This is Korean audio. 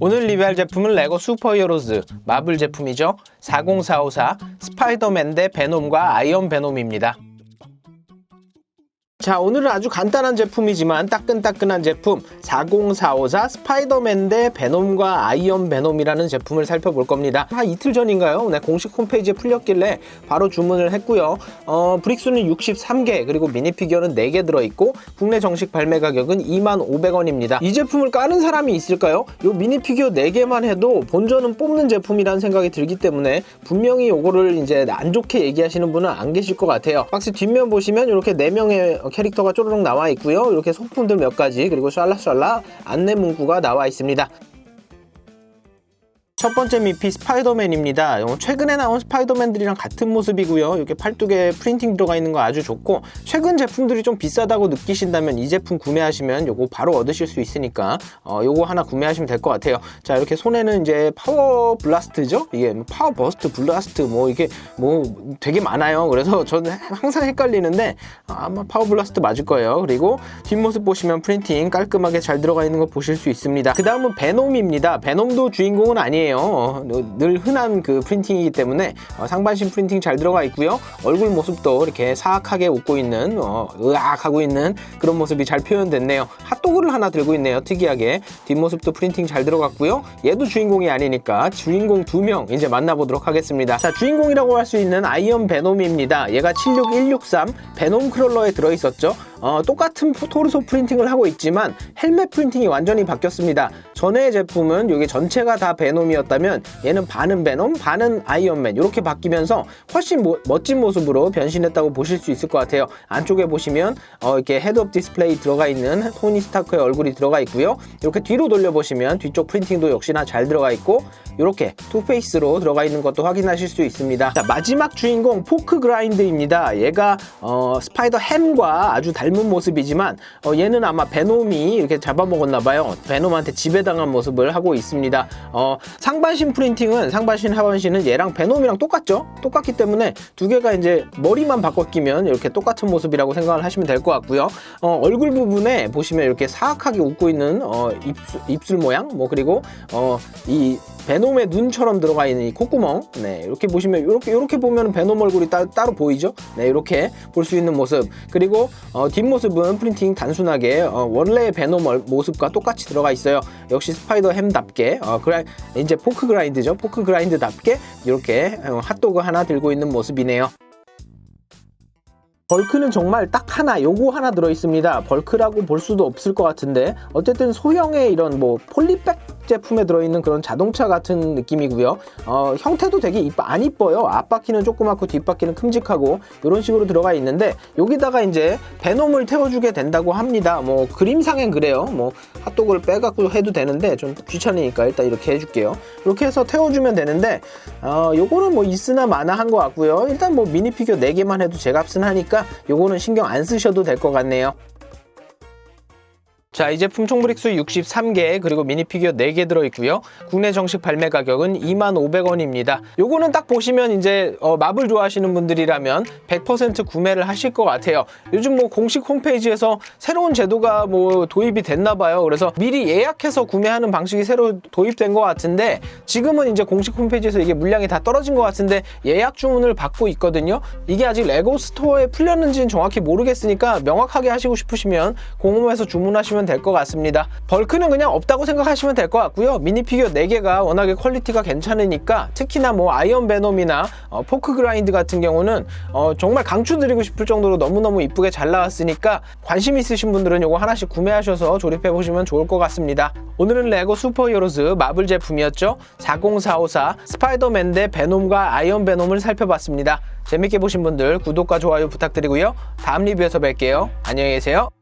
오늘 리뷰할 제품은 레고 슈퍼히어로즈 마블 제품이죠. 40454 스파이더맨 대 베놈과 아이언 베놈입니다. 자, 오늘은 아주 간단한 제품이지만 따끈따끈한 제품 40454 스파이더맨 대 베놈과 아이언 베놈이라는 제품을 살펴볼 겁니다. 한 이틀 전인가요? 네, 공식 홈페이지에 풀렸길래 바로 주문을 했고요. 어, 브릭수는 63개, 그리고 미니 피규어는 4개 들어있고 국내 정식 발매 가격은 25,500원입니다. 이 제품을 까는 사람이 있을까요? 요 미니 피규어 4개만 해도 본전은 뽑는 제품이라는 생각이 들기 때문에 분명히 요거를 이제 안 좋게 얘기하시는 분은 안 계실 것 같아요. 박스 뒷면 보시면 이렇게 4명의 캐릭터가 쪼르륵 나와 있고요. 이렇게 소품들 몇 가지 그리고 샬라샬라 안내 문구가 나와 있습니다. 첫 번째 미피 스파이더맨입니다. 어, 최근에 나온 스파이더맨들이랑 같은 모습이고요. 이렇게 팔뚝에 프린팅 들어가 있는 거 아주 좋고 최근 제품들이 좀 비싸다고 느끼신다면 이 제품 구매하시면 요거 바로 얻으실 수 있으니까 어, 요거 하나 구매하시면 될 것 같아요. 자 이렇게 손에는 이제 파워 블라스트죠. 이게 뭐 파워 버스트, 블라스트 뭐 이게 뭐 되게 많아요. 그래서 저는 항상 헷갈리는데 아마 파워 블라스트 맞을 거예요. 그리고 뒷모습 보시면 프린팅 깔끔하게 잘 들어가 있는 거 보실 수 있습니다. 그 다음은 베놈입니다. 베놈도 주인공은 아니에요. 어, 늘 흔한 그 프린팅이기 때문에 어, 상반신 프린팅 잘 들어가 있고요. 얼굴 모습도 이렇게 사악하게 웃고 있는 어, 으악 하고 있는 그런 모습이 잘 표현됐네요. 핫도그를 하나 들고 있네요. 특이하게 뒷모습도 프린팅 잘 들어갔고요. 얘도 주인공이 아니니까 주인공 두 명 이제 만나보도록 하겠습니다. 자 주인공이라고 할 수 있는 아이언 베놈입니다. 얘가 76163 베놈 크롤러에 들어있었죠. 어, 똑같은 토르소 프린팅을 하고 있지만 헬멧 프린팅이 완전히 바뀌었습니다. 전에 제품은 이게 전체가 다 베놈이었다면 얘는 반은 베놈, 반은 아이언맨 이렇게 바뀌면서 훨씬 모, 멋진 모습으로 변신했다고 보실 수 있을 것 같아요. 안쪽에 보시면 어, 이렇게 헤드업 디스플레이 들어가 있는 토니 스타크의 얼굴이 들어가 있고요. 이렇게 뒤로 돌려보시면 뒤쪽 프린팅도 역시나 잘 들어가 있고 이렇게 투페이스로 들어가 있는 것도 확인하실 수 있습니다. 자, 마지막 주인공 포크 그라인드입니다. 얘가 어, 스파이더 햄과 아주 닮은 모습이지만 어, 얘는 아마 베놈이 이렇게 잡아먹었나 봐요. 베놈한테 지배당한 모습을 하고 있습니다. 어, 상반신 프린팅은 상반신 하반신은 얘랑 베놈이랑 똑같죠? 똑같기 때문에 두 개가 이제 머리만 바꿔 끼면 이렇게 똑같은 모습이라고 생각을 하시면 될 것 같고요. 어, 얼굴 부분에 보시면 이렇게 사악하게 웃고 있는 어, 입술, 입술 모양 뭐 그리고 어, 이 베놈의 눈처럼 들어가 있는 이 콧구멍 네 이렇게 보시면 이렇게 이렇게 보면 베놈 얼굴이 따, 따로 보이죠 네 이렇게 볼 수 있는 모습 그리고 어, 뒷모습은 프린팅 단순하게 어, 원래의 베놈 얼- 모습과 똑같이 들어가 있어요. 역시 스파이더 햄답게 어, 그라, 이제 포크 그라인드죠. 포크 그라인드답게 이렇게 어, 핫도그 하나 들고 있는 모습이네요. 벌크는 정말 딱 하나 요거 하나 들어 있습니다. 벌크라고 볼 수도 없을 것 같은데 어쨌든 소형의 이런 뭐 폴리백 제품에 들어있는 그런 자동차 같은 느낌이고요. 어, 형태도 되게 이뻐, 안 이뻐요. 앞바퀴는 조그맣고 뒷바퀴는 큼직하고 이런 식으로 들어가 있는데 여기다가 이제 베놈을 태워주게 된다고 합니다. 뭐 그림상엔 그래요. 뭐 핫도그를 빼갖고 해도 되는데 좀 귀찮으니까 일단 이렇게 해줄게요. 이렇게 해서 태워주면 되는데 어, 요거는 뭐 있으나 마나 한 것 같고요. 일단 뭐 미니 피규어 4개만 해도 제값은 하니까 요거는 신경 안 쓰셔도 될 것 같네요 자, 이 제품 총 브릭수 63개 그리고 미니 피규어 4개 들어있고요. 국내 정식 발매 가격은 25,500원입니다. 요거는 딱 보시면 이제 어, 마블 좋아하시는 분들이라면 100% 구매를 하실 것 같아요. 요즘 뭐 공식 홈페이지에서 새로운 제도가 뭐 도입이 됐나 봐요. 그래서 미리 예약해서 구매하는 방식이 새로 도입된 것 같은데 지금은 이제 공식 홈페이지에서 이게 물량이 다 떨어진 것 같은데 예약 주문을 받고 있거든요. 이게 아직 레고 스토어에 풀렸는지는 정확히 모르겠으니까 명확하게 하시고 싶으시면 공홈에서 주문하 시면 될 것 같습니다. 벌크는 그냥 없다고 생각하시면 될 것 같고요. 미니 피규어 4개가 워낙에 퀄리티가 괜찮으니까 특히나 뭐 아이언 베놈이나 어, 포크 그라인드 같은 경우는 어, 정말 강추드리고 싶을 정도로 너무너무 이쁘게 잘 나왔으니까 관심 있으신 분들은 이거 하나씩 구매하셔서 조립해 보시면 좋을 것 같습니다. 오늘은 레고 슈퍼히어로즈 마블 제품이었죠. 40454 스파이더맨 대 베놈과 아이언 베놈을 살펴봤습니다. 재밌게 보신 분들 구독과 좋아요 부탁드리고요. 다음 리뷰에서 뵐게요. 안녕히 계세요.